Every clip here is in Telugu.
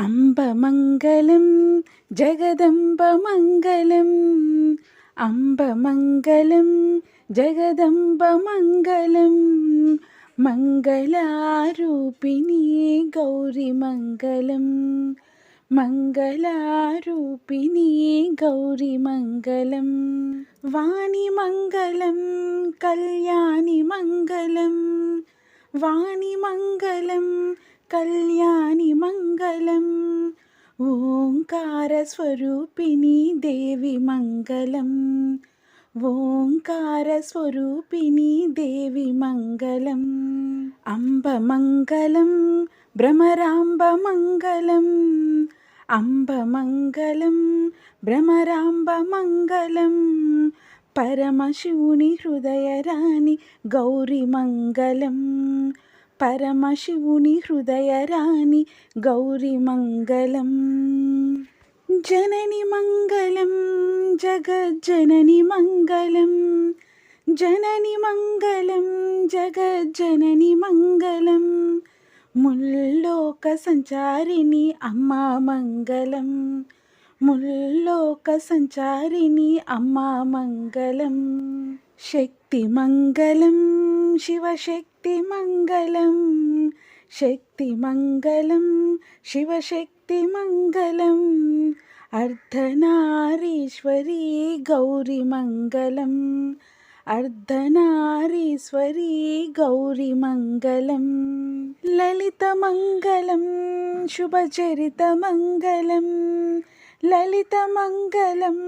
அம்பமங்கலம் ஜெகதம்பமங்கலம். அம்பமங்கலம் ஜெகதம்பமங்கலம். மங்களாரூபிணி கௌரி மங்கலம். மங்களாரூபிணி கௌரி மங்கலம். வாணி மங்கலம் கல்யாணி மங்கலம். വാണി മംഗലം കല്യാണി മംഗലം ഓംകാരസ്വരൂപിണി ദേവി മംഗലം ഓംകാരസ്വരൂപിണി ദേവി മംഗലം അംബമംഗലം ഭ്രമരാംബമംഗലം അംബമംഗലം ഭ്രമരാംബമംഗലം పరమశివుని హృదయరాణి గౌరీ మంగళం. పరమశివుని హృదయరాణి గౌరీ మంగళం. జనని మంగళం జగజ్జనని మంగళం. జనని మంగళం జగజ్జనని మంగళం. ముల్లోక సంచారిణి అమ్మా మంగళం. ముల్లోక సంచారిణి అమ్మా మంగళం. శక్తి మంగళం శివశక్తి మంగళం. శక్తి మంగళం శివశక్తి మంగళం. అర్ధనారీశ్వరీ గౌరీ మంగళం. అర్ధనారీశ్వరీ గౌరీ మంగళం. లలితమంగళం శుభచరితమంగళం ലളിതമംഗലം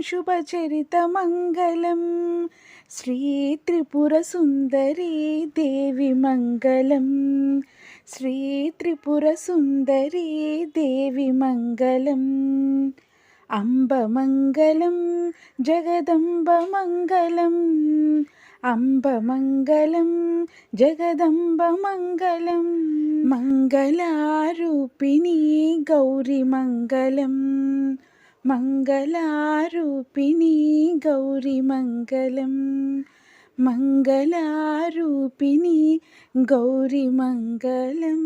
ശുഭചരിതമംഗലം ശ്രീത്രിപുരസുന്ദരീ ദേവി മംഗലം ശ്രീത്രിപുരസുന്ദരീ ദേവി മംഗലം അംബമംഗലം ജഗദംബമംഗലം അംബമംഗലം ജഗദംബമംഗലം ഗൗരി ഗൗരിമംഗലം. మంగళారూపిణి గౌరీ మంగళం. మంగళారూపిణి గౌరీ మంగళం.